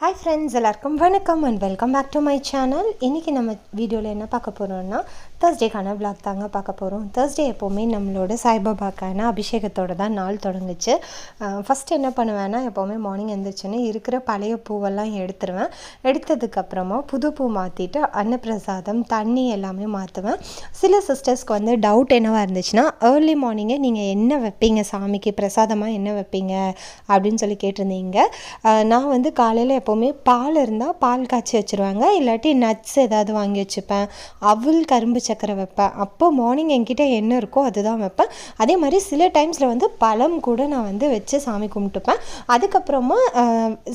Hi friends எல்லாருக்கும் வணக்கம் and welcome back to my channel இன்றைக்கி நம்ம வீடியோவில் என்ன பார்க்க போகிறோம்னா தேர்ஸ்டேக்கான vlog தாங்க பார்க்க போகிறோம் தேர்ஸ்டே எப்போவுமே நம்மளோட சாய்பாபாக்கான அபிஷேகத்தோட தான் நாள் தொடங்குச்சு. ஃபஸ்ட் என்ன பண்ணுவேன்னா எப்போவுமே மார்னிங் எழுந்திரிச்சோன்னே இருக்கிற பழைய பூவெல்லாம் எடுத்துருவேன். எடுத்ததுக்கப்புறமா புது பூ மாற்றிட்டு அன்னப்பிரசாதம் தண்ணி எல்லாமே மாற்றுவேன் சில சிஸ்டர்ஸ்க்கு வந்து டவுட் என்னவாக இருந்துச்சுன்னா ஏர்லி மார்னிங்கே நீங்கள் என்ன வைப்பீங்க? சாமிக்கு பிரசாதமாக என்ன வைப்பீங்க? அப்படின்னு சொல்லி கேட்டிருந்தீங்க. நான் வந்து காலையில் எப்போவுமே பால் இருந்தால் பால் காய்ச்சி வச்சுருவாங்க. இல்லாட்டி நட்ஸ் ஏதாவது வாங்கி வச்சுப்பேன். அவள் கரும்பு சக்கரை வைப்பேன். அப்போ மார்னிங் என்கிட்ட என்ன இருக்கோ அதுதான் வைப்பேன். அதே மாதிரி சில டைம்ஸில் வந்து பழம் கூட நான் வந்து வச்சு சாமி கும்பிட்டுப்பேன். அதுக்கப்புறமா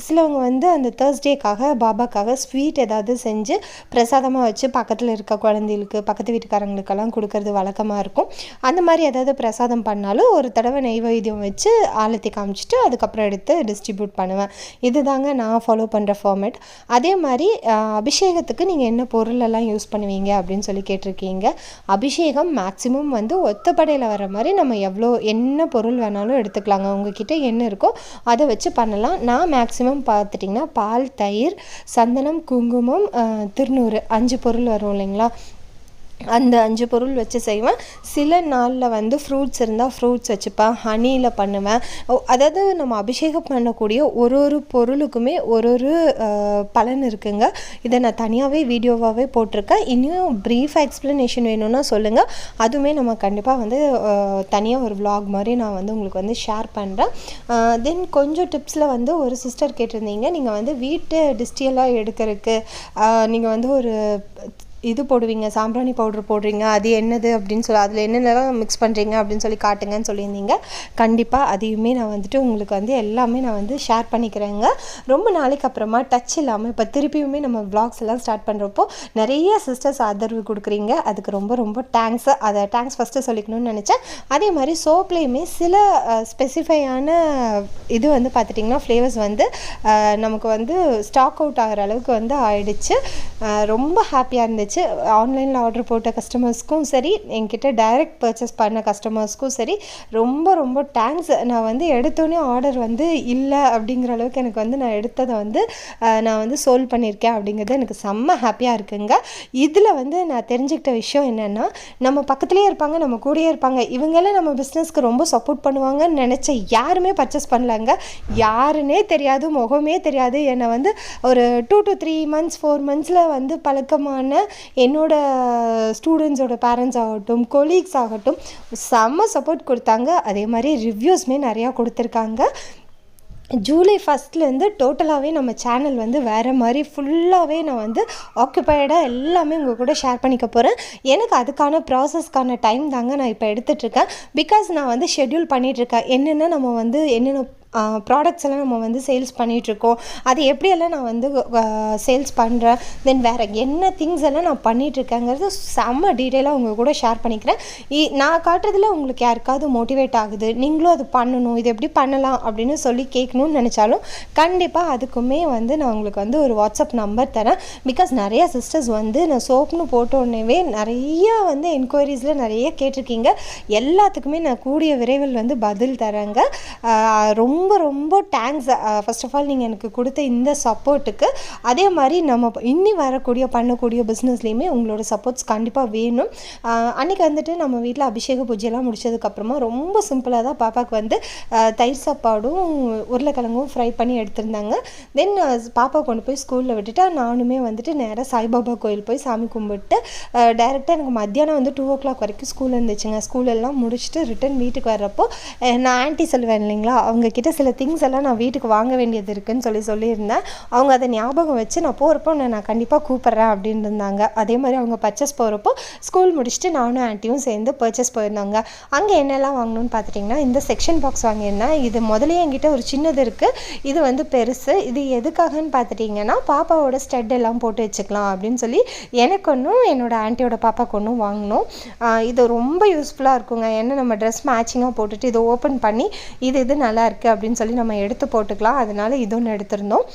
சிலவங்க வந்து அந்த தேர்ஸ்டேக்காக பாபாக்காக ஸ்வீட் ஏதாவது செஞ்சு பிரசாதமாக வச்சு பக்கத்தில் இருக்க குழந்தைகளுக்கு பக்கத்து வீட்டுக்காரங்களுக்கெல்லாம் கொடுக்கறது வழக்கமாக இருக்கும். அந்த மாதிரி ஏதாவது பிரசாதம் பண்ணாலும் ஒரு தடவை நெய்வேத்தியம் வச்சு ஆலத்தி காமிச்சிட்டு அதுக்கப்புறம் எடுத்து டிஸ்ட்ரிபியூட் பண்ணுவேன். இதுதாங்க நான் ஃபாலோ பண்ணுற ஃபார்மேட் அதே மாதிரி அபிஷேகத்துக்கு நீங்கள் என்ன பொருளெல்லாம் யூஸ் பண்ணுவீங்க அப்படின்னு சொல்லி கேட்டிருக்கீங்க. அபிஷேகம் மேக்ஸிமம் வந்து ஒத்தப்படையில் வர மாதிரி நம்ம எவ்வளோ என்ன பொருள் வேணாலும் எடுத்துக்கலாங்க. உங்ககிட்ட என்ன இருக்கோ அதை வச்சு பண்ணலாம். நான் மேக்ஸிமம் பார்த்துட்டிங்கன்னா பால் தயிர் சந்தனம் குங்குமம் திருநூறு அஞ்சு பொருள் வரும் இல்லைங்களா? அந்த அஞ்சு பொருள் வச்சு செய்வேன். சில நாளில் வந்து ஃப்ரூட்ஸ் இருந்தால் ஃப்ரூட்ஸ் வச்சுப்பேன். ஹனியில் பண்ணுவேன். அதாவது நம்ம அபிஷேகம் பண்ணக்கூடிய ஒரு ஒரு பொருளுக்குமே ஒரு ஒரு பலன் இருக்குங்க. இதை நான் தனியாகவே வீடியோவாகவே போட்டிருக்கேன். இன்னும் ப்ரீஃப் எக்ஸ்ப்ளனேஷன் வேணும்னா சொல்லுங்கள் அதுவுமே நம்ம கண்டிப்பாக வந்து தனியாக ஒரு விலாக் மாதிரி நான் வந்து உங்களுக்கு வந்து ஷேர் பண்ணுறேன் தென் கொஞ்சம் டிப்ஸில் வந்து ஒரு சிஸ்டர் கேட்டிருந்தீங்க. நீங்கள் வந்து வீட்டு டிஸ்டியெல்லாம் எடுக்கிறதுக்கு நீங்கள் வந்து ஒரு இது போடுவீங்க சாம்பிராணி பவுடர் போடுறீங்க அது என்னது அப்படின்னு சொல்லி அதில் என்னென்னலாம் மிக்ஸ் பண்ணுறீங்க அப்படின்னு சொல்லி காட்டுங்கன்னு சொல்லியிருந்தீங்க. கண்டிப்பாக அதையுமே நான் வந்துட்டு உங்களுக்கு வந்து எல்லாமே நான் வந்து ஷேர் பண்ணிக்கிறேங்க. ரொம்ப நாளைக்கு அப்புறமா டச் இல்லாமல் இப்போ திருப்பியுமே நம்ம விளாக்ஸ் எல்லாம் ஸ்டார்ட் பண்ணுறப்போ நிறைய சிஸ்டர்ஸ் ஆதரவு கொடுக்குறீங்க. அதுக்கு ரொம்ப ரொம்ப தேங்க்ஸ் அதை தேங்க்ஸ் ஃபஸ்ட்டு சொல்லிக்கணும்னு நினச்சேன். அதே மாதிரி சோப்லேயுமே சில ஸ்பெசிஃபையான இது வந்து பார்த்துட்டிங்கன்னா ஃப்ளேவர்ஸ் வந்து நமக்கு வந்து ஸ்டாக் அவுட் ஆகிற அளவுக்கு வந்து ஆயிடுச்சு. ரொம்ப ஹாப்பியாக இருந்துச்சு. ஆன்லைனில் ஆர்டர் போட்ட கஸ்டமர்ஸ்க்கும் சரி என்கிட்ட டைரக்ட் பர்ச்சேஸ் பண்ண கஸ்டமர்ஸ்க்கும் சரி ரொம்ப ரொம்ப தேங்க்ஸ் நான் வந்து எடுத்தோடனே ஆர்டர் வந்து இல்லை அப்படிங்கிற அளவுக்கு எனக்கு வந்து நான் எடுத்ததை வந்து நான் வந்து சோல்வ் பண்ணியிருக்கேன் அப்படிங்கிறது எனக்கு செம்ம ஹாப்பியாக இருக்குங்க. இதில் வந்து நான் தெரிஞ்சுக்கிட்ட விஷயம் என்னென்னா நம்ம பக்கத்துலேயே இருப்பாங்க நம்ம கூடயே இருப்பாங்க. இவங்கெல்லாம் நம்ம பிஸ்னஸ்க்கு ரொம்ப சப்போர்ட் பண்ணுவாங்கன்னு நினச்ச யாருமே பர்ச்சேஸ் பண்ணலாங்க. யாருன்னே தெரியாது முகமே தெரியாது. என்னை வந்து ஒரு two to three months four மந்த்ஸில் வந்து பழக்கமான என்னோட ஸ்டூடெண்ட்ஸோட பேரண்ட்ஸ் ஆகட்டும் கொலீக்ஸ் ஆகட்டும் செம்ம சப்போர்ட் கொடுத்தாங்க. அதே மாதிரி ரிவ்யூஸ்மே நிறையா கொடுத்துருக்காங்க. ஜூலை ஃபஸ்ட்லேருந்து டோட்டலாகவே நம்ம சேனல் வந்து வேறு மாதிரி ஃபுல்லாகவே நான் வந்து ஆக்குப்பைடாக எல்லாமே உங்கள் கூட ஷேர் பண்ணிக்க போகிறேன் எனக்கு அதுக்கான ப்ராசஸ்க்கான டைம் தாங்க நான் இப்போ எடுத்துகிட்ருக்கேன் பிகாஸ் நான் வந்து ஷெட்யூல் பண்ணிகிட்ருக்கேன் என்னென்ன நம்ம வந்து என்னென்ன ப்ராடக்ட்ஸ் எல்லாம் நம்ம வந்து சேல்ஸ் பண்ணிகிட்ருக்கோம் அது எப்படியெல்லாம் நான் வந்து சேல்ஸ் பண்ணுறேன் தென் வேறு என்ன திங்ஸ் எல்லாம் நான் பண்ணிகிட்ருக்கேங்கிறது செம்ம டீட்டெயிலாக உங்கள் கூட ஷேர் பண்ணிக்கிறேன். இ- நான் காட்டுறதுல உங்களுக்கு யாருக்காவது மோட்டிவேட் ஆகுது? நீங்களும் அது பண்ணணும் இது எப்படி பண்ணலாம் அப்படின்னு சொல்லி கேட்கணும்னு நினச்சாலும் கண்டிப்பாக அதுக்குமே வந்து நான் உங்களுக்கு வந்து ஒரு வாட்ஸ்அப் நம்பர் தரேன். பிகாஸ் நிறையா சிஸ்டர்ஸ் வந்து நான் சோப்னு போட்ட உடனேவே வந்து என்கொயரிஸில் நிறைய கேட்டிருக்கீங்க. எல்லாத்துக்குமே நான் கூடிய விரைவில் வந்து பதில் தரேங்க. ரொம்ப ரொம்ப ரொம்ப தேங்க்ஸ் ஃபஸ்ட் ஆஃப் ஆல் நீங்கள் எனக்கு கொடுத்த இந்த சப்போர்ட்டுக்கு அதே மாதிரி நம்ம இன்னி வரக்கூடிய பண்ணக்கூடிய பிஸ்னஸ்லேயுமே உங்களோட சப்போர்ட்ஸ் கண்டிப்பாக வேணும். அன்றைக்கி வந்துட்டு நம்ம வீட்டில் அபிஷேக பூஜையெல்லாம் முடிச்சதுக்கப்புறமா ரொம்ப சிம்பிளாக தான் பாப்பாவுக்கு வந்து தயிர் சாப்பாடும் உருளைக்கிழங்கும் ஃப்ரை பண்ணி எடுத்திருந்தாங்க. தென் பாப்பா கொண்டு போய் ஸ்கூலில் விட்டுட்டு நானுமே வந்துட்டு நேராக சாய்பாபா கோயில் போய் சாமி கும்பிட்டு டைரெக்டாக எனக்கு மத்தியானம் வந்து டூ ஓ கிளாக் வரைக்கும் ஸ்கூல் இருந்துச்சுங்க. ஸ்கூலெல்லாம் முடிச்சுட்டு ரிட்டன் வீட்டுக்கு வர்றப்போ நான் ஆன்ட்டி சொல்லுவேன் இல்லைங்களா அவங்கக்கிட்ட சில திங்ஸ் எல்லாம் நான் வீட்டுக்கு வாங்க வேண்டியது இருக்குன்னு சொல்லி சொல்லியிருந்தேன். அவங்க அதை ஞாபகம் வச்சு நான் போகிறப்போ உன்னை நான் கண்டிப்பாக கூப்பிட்றேன் அப்படின்னு இருந்தாங்க. அதே மாதிரி அவங்க பர்ச்சேஸ் போகிறப்போ ஸ்கூல் முடிச்சுட்டு நானும் ஆண்டியும் சேர்ந்து பர்ச்சேஸ் போயிருந்தாங்க. அங்கே என்னெல்லாம் வாங்கணும்னு பார்த்துட்டிங்கன்னா இந்த செக்ஷன் பாக்ஸ் வாங்கியிருந்தேன். இது முதலே என்கிட்ட ஒரு சின்னது இருக்குது இது வந்து பெருசு. இது எதுக்காகன்னு பார்த்துட்டிங்கன்னா பாப்பாவோட ஸ்டட் எல்லாம் போட்டு வச்சுக்கலாம் அப்படின்னு சொல்லி எனக்கு ஒன்றும் என்னோட ஆண்டியோட பாப்பாக்கு ஒன்றும் வாங்கினோம் இது ரொம்ப யூஸ்ஃபுல்லாக இருக்குங்க. ஏன்னா நம்ம ட்ரெஸ் மேட்சிங்காக போட்டுட்டு இதை ஓப்பன் பண்ணி இது இது நல்லா இருக்குது அப்படின்னு சொல்லி நம்ம எடுத்து போட்டுக்கலாம். அதனால இது ஒன்று எடுத்திருந்தோம்.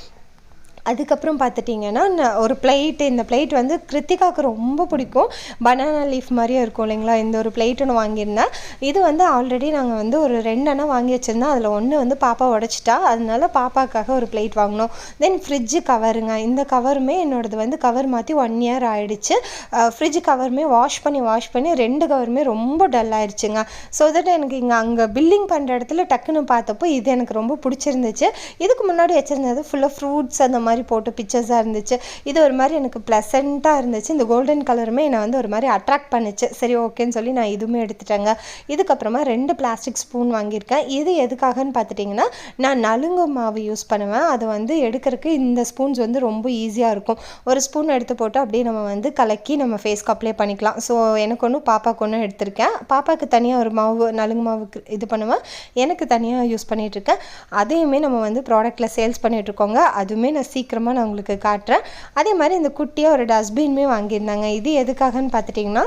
அதுக்கப்புறம் பார்த்துட்டிங்கன்னா நான் ஒரு பிளேட் இந்த பிளேட் வந்து கிருத்திகாவுக்கு ரொம்ப பிடிக்கும். பனானா லீஃப் மாதிரியே இருக்கும் இல்லைங்களா? இந்த ஒரு பிளேட்டுன்னு ஒன்று வாங்கியிருந்தேன் இது வந்து ஆல்ரெடி நாங்கள் வந்து ஒரு ரெண்டு அண்ணா வாங்கி வச்சுருந்தோம். அதில் ஒன்று வந்து பாப்பா உடச்சிட்டா. அதனால பாப்பாக்காக ஒரு பிளேட் வாங்கினோம். தென் ஃப்ரிட்ஜு கவருங்க இந்த கவருமே என்னோடது வந்து கவர் மாற்றி ஒன் இயர் ஆயிடுச்சு. ஃப்ரிட்ஜ் கவருமே வாஷ் பண்ணி வாஷ் பண்ணி ரெண்டு கவருமே ரொம்ப டல் ஆயிடுச்சுங்க. ஸோ தட் எனக்கு இங்கே அங்கே பில்லிங் பண்ணுற இடத்துல டக்குன்னு பார்த்தப்போ இது எனக்கு ரொம்ப பிடிச்சிருந்துச்சு. இதுக்கு முன்னாடி வச்சுருந்தது ஃபுல்லாக ஃப்ரூட்ஸ் அந்த மாதிரி போட்டு பிக்சர்ஸாக இருந்துச்சு. இது ஒரு மாதிரி எனக்கு ப்ளசண்ட்டாக இருந்துச்சு. இந்த கோல்டன் கலருமே என்னை வந்து ஒரு மாதிரி அட்ராக்ட் பண்ணுச்சு. சரி ஓகேன்னு சொல்லி நான் இதுவுமே எடுத்துட்டேங்க. இதுக்கப்புறமா ரெண்டு பிளாஸ்டிக் ஸ்பூன் வாங்கியிருக்கேன். இது எதுக்காகன்னு பார்த்துட்டிங்கன்னா நான் நலுங்கு மாவு யூஸ் பண்ணுவேன். அது வந்து எடுக்கிறதுக்கு இந்த ஸ்பூன்ஸ் வந்து ரொம்ப ஈஸியாக இருக்கும். ஒரு ஸ்பூன் எடுத்து போட்டு அப்படியே நம்ம வந்து கலக்கி நம்ம ஃபேஸ்க்கு அப்ளை பண்ணிக்கலாம். ஸோ எனக்கு ஒன்றும் பாப்பாவுக்கு ஒன்றும் எடுத்திருக்கேன். பாப்பாவுக்கு தனியாக ஒரு மாவு நலுங்கு மாவுக்கு இது பண்ணுவேன். எனக்கு தனியாக யூஸ் பண்ணிகிட்ருக்கேன் அதையுமே நம்ம வந்து ப்ராடக்ட்டில் சேல்ஸ் பண்ணிகிட்ருக்கோங்க அதுவுமே நான் சீக்கிரம் சீக்கிரமாக நான் உங்களுக்கு காட்டுறேன். அதே மாதிரி இந்த குட்டியாக ஒரு டஸ்ட்பின்மே வாங்கியிருந்தாங்க. இது எதுக்காகன்னு பார்த்துட்டிங்கன்னா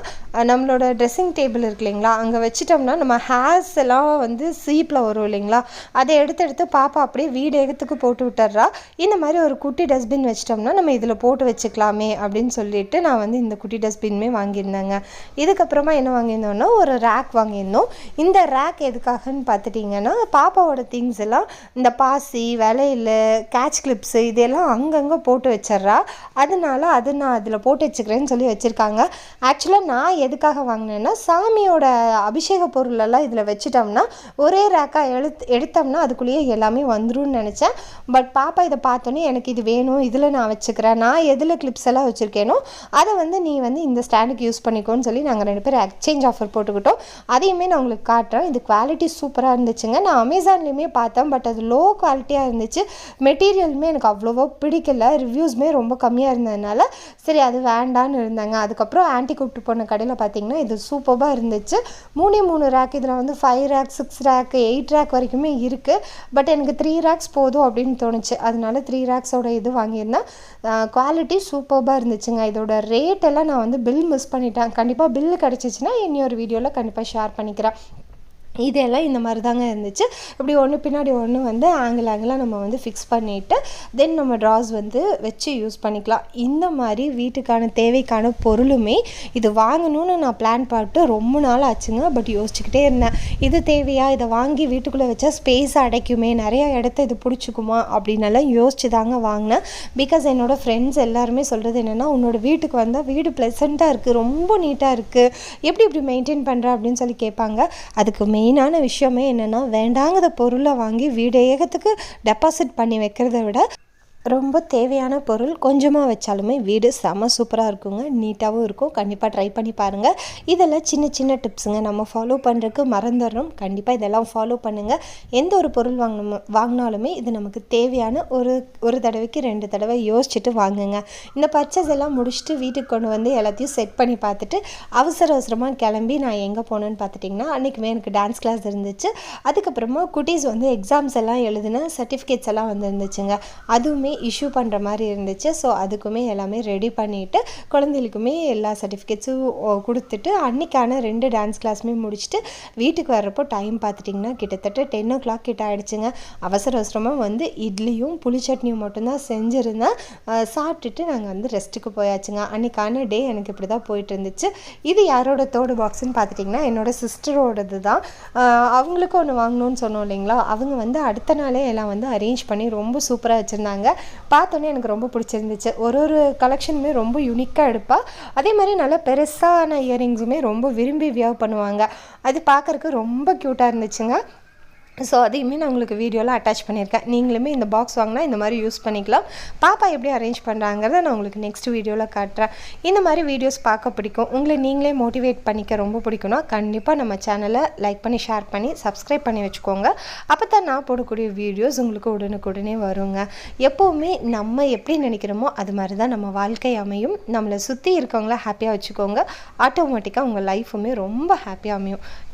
நம்மளோட ட்ரெஸ்ஸிங் டேபிள் இருக்கு இல்லைங்களா? அங்கே வச்சுட்டோம்னா நம்ம ஹேர்ஸ் எல்லாம் வந்து சீப்பில் வரும் இல்லைங்களா? அதை எடுத்து எடுத்து பாப்பா அப்படியே வீடு எகத்துக்கு போட்டு விட்டுறா இந்த மாதிரி ஒரு குட்டி டஸ்ட்பின் வச்சிட்டோம்னா நம்ம இதில் போட்டு வச்சுக்கலாமே அப்படின்னு சொல்லிட்டு நான் வந்து இந்த குட்டி டஸ்ட்பின்மே வாங்கியிருந்தேங்க. இதுக்கப்புறமா என்ன வாங்கியிருந்தோம்னா ஒரு ரேக் வாங்கியிருந்தோம். இந்த ரேக் எதுக்காகன்னு பார்த்துட்டிங்கன்னா பாப்பாவோட திங்ஸ் எல்லாம் இந்த பாசி வளையல் கேட்ச் கிளிப்ஸு இதெல்லாம் அங்கங்கே போட்டு வச்சிட்றா அதனால அது நான் அதில் போட்டு வச்சுக்கிறேன்னு சொல்லி வச்சுருக்காங்க. ஆக்சுவலாக நான் எதுக்காக வாங்கினேன்னா சாமியோட அபிஷேக பொருளெல்லாம் இதில் வச்சுட்டோம்னா ஒரே ரேக்காக எழுத் எடுத்தோம்னா அதுக்குள்ளேயே எல்லாமே வந்துடும் நினச்சேன். பட் பாப்பா இதை பார்த்தோன்னே எனக்கு இது வேணும் இதில் நான் வச்சுக்கிறேன் நான் எதில் கிளிப்ஸ் எல்லாம் வச்சுருக்கேனோ அதை வந்து நீ வந்து இந்த ஸ்டாண்டுக்கு யூஸ் பண்ணிக்கோன்னு சொல்லி நாங்கள் ரெண்டு பேரும் எக்ஸ்சேஞ்ச் ஆஃபர் போட்டுக்கிட்டோம். அதையுமே நான் உங்களுக்கு காட்டுறேன். இது குவாலிட்டி சூப்பராக இருந்துச்சுங்க. நான் அமேசான்லேயுமே பார்த்தேன் பட் அது லோ குவாலிட்டியாக இருந்துச்சு. மெட்டீரியலுமே எனக்கு அவ்வளோவா பிடிக்கல. ரிவ்யூஸுமே ரொம்ப கம்மியாக இருந்ததுனால சரி அது வேண்டான்னு இருந்தாங்க. அதுக்கப்புறம் ஆன்ட்டி கூப்பிட்டு போன கடையில் பார்த்தீங்கன்னா இது சூப்பராக இருந்துச்சு. மூணே மூணு ரேக் இதில் வந்து five rack six rack eight rack வரைக்குமே இருக்குது பட் எனக்கு த்ரீ ரேக்ஸ் போதும் அப்படின்னு தோணுச்சு. அதனால த்ரீ ரேக்ஸோட இது வாங்கியிருந்தேன். குவாலிட்டி சூப்பராக இருந்துச்சுங்க. இதோட ரேட் எல்லாம் நான் வந்து பில் மிஸ் பண்ணிட்டேன். கண்டிப்பாக பில் கிடச்சிச்சின்னா இனி ஒரு வீடியோவில் கண்டிப்பாக ஷேர் பண்ணிக்கிறேன். இதெல்லாம் இந்த மாதிரி தாங்க இருந்துச்சு. இப்படி ஒன்று பின்னாடி ஒன்று வந்து ஆங்கிள் ஆங்கிளாக நம்ம வந்து ஃபிக்ஸ் பண்ணிவிட்டு தென் நம்ம ட்ராஸ் வந்து வச்சு யூஸ் பண்ணிக்கலாம். இந்த மாதிரி வீட்டுக்கான தேவைக்கான பொருளுமே இது வாங்கணும்னு நான் பிளான் பார்த்து ரொம்ப நாள் ஆச்சுங்க. பட் யோசிச்சுக்கிட்டே இருந்தேன். இது தேவையா? இதை வாங்கி வீட்டுக்குள்ளே வச்சா ஸ்பேஸ் அடைக்குமே. நிறையா இடத்த இது பிடிச்சிக்குமா? அப்படின்னெல்லாம் யோசிச்சு தாங்க வாங்கினேன். பிகாஸ் என்னோட ஃப்ரெண்ட்ஸ் எல்லாருமே சொல்கிறது என்னென்னா உன்னோட வீட்டுக்கு வந்தால் வீடு ப்ளசண்ட்டாக இருக்குது ரொம்ப நீட்டாக இருக்குது எப்படி இப்படி மெயின்டைன் பண்ணுற அப்படின்னு சொல்லி கேட்பாங்க. அதுக்கு மெயினான விஷயமே என்னென்னா வேண்டாங்கிற பொருளை வாங்கி வீடு ஏகத்துக்கு டெபாசிட் பண்ணி வைக்கிறத விட ரொம்ப தேவையான பொருள் கொஞ்சமாக வச்சாலுமே வீடு செம சூப்பராக இருக்குங்க. நீட்டாகவும் இருக்கும். கண்டிப்பாக ட்ரை பண்ணி பாருங்கள் இதெல்லாம் சின்ன சின்ன டிப்ஸுங்க நம்ம ஃபாலோ பண்ணுறதுக்கு மறந்துடுறோம் கண்டிப்பாக இதெல்லாம் ஃபாலோ பண்ணுங்கள் எந்த ஒரு பொருள் வாங்கணும் வாங்கினாலுமே இது நமக்கு தேவையான ஒரு ஒரு தடவைக்கு ரெண்டு தடவை யோசிச்சுட்டு வாங்குங்க. இந்த பர்ச்சேஸ் எல்லாம் முடிச்சுட்டு வீட்டுக்கு கொண்டு வந்து எல்லாத்தையும் செட் பண்ணி பார்த்துட்டு அவசர அவசரமாக கிளம்பி நான் எங்கே போனேன்னு பார்த்துட்டிங்கன்னா அன்றைக்குமே எனக்கு டான்ஸ் கிளாஸ் இருந்துச்சு. அதுக்கப்புறமா குட்டீஸ் வந்து எக்ஸாம்ஸ் எல்லாம் எழுதின சர்டிஃபிகேட்ஸ் எல்லாம் வந்துருந்துச்சுங்க. அதுவுமே எல்லாமே இஷ்யூ பண்ணுற மாதிரி இருந்துச்சு. ஸோ அதுக்குமே எல்லாமே ரெடி பண்ணிவிட்டு குழந்தைகளுக்குமே எல்லா சர்டிஃபிகேட்ஸும் கொடுத்துட்டு அன்றைக்கான ரெண்டு டான்ஸ் கிளாஸுமே முடிச்சுட்டு வீட்டுக்கு வர்றப்போ டைம் பார்த்துட்டிங்கன்னா கிட்டத்தட்ட டென் ஓ கிளாக் கிட்ட ஆகிடுச்சுங்க அவசர அவசரமாக வந்து இட்லியும் புளி சட்னியும் மட்டும்தான் செஞ்சுருந்தேன் சாப்பிட்டுட்டு நாங்கள் வந்து ரெஸ்ட்டுக்கு போயாச்சுங்க. அன்றைக்கான டே எனக்கு இப்படி தான் போயிட்டு இருந்துச்சு. இது யாரோட தோடு பாக்ஸ்னு பார்த்துட்டிங்கன்னா என்னோட சிஸ்டரோடது தான். அவங்களுக்கும் ஒன்று வாங்கணும்னு சொன்னோம் இல்லைங்களா? அவங்க வந்து அடுத்த நாளே எல்லாம் வந்து அரேஞ்ச் பண்ணி ரொம்ப சூப்பராக வச்சுருந்தாங்க. பார்த்தோன்னே எனக்கு ரொம்ப பிடிச்சிருந்துச்சு. ஒரு ஒரு கலெக்ஷனுமே ரொம்ப யூனிக்காக எடுப்பாள் அதே மாதிரி நல்லா பெருசான இயரிங்ஸுமே ரொம்ப விரும்பி வியர் பண்ணுவாங்க. அது பார்க்குறக்கு ரொம்ப க்யூட்டாக இருந்துச்சுங்க. ஸோ அதையுமே நான் உங்களுக்கு வீடியோவில் அட்டாச் பண்ணியிருக்கேன். நீங்களுமே இந்த பாக்ஸ் வாங்கினா இந்த மாதிரி யூஸ் பண்ணிக்கலாம். பாப்பா எப்படி அரேஞ்ச் பண்ணுறாங்கிறத நான் உங்களுக்கு நெக்ஸ்ட் வீடியோவில் காட்டுறேன். இந்த மாதிரி வீடியோஸ் பார்க்க பிடிக்கும். உங்களை நீங்களே மோட்டிவேட் பண்ணிக்க ரொம்ப பிடிக்கும்னா கண்டிப்பாக நம்ம சேனலை லைக் பண்ணி ஷேர் பண்ணி சப்ஸ்கிரைப் பண்ணி வச்சுக்கோங்க. அப்போ தான் நான் போடக்கூடிய வீடியோஸ் உங்களுக்கு உடனுக்குடனே வருங்க. எப்போவுமே நம்ம எப்படி நினைக்கிறோமோ அது மாதிரி தான் நம்ம வாழ்க்கை அமையும். நம்மளை சுற்றி இருக்கவங்கள ஹாப்பியாக வச்சுக்கோங்க. ஆட்டோமேட்டிக்காக உங்கள் லைஃபுமே ரொம்ப ஹாப்பியாக அமையும்.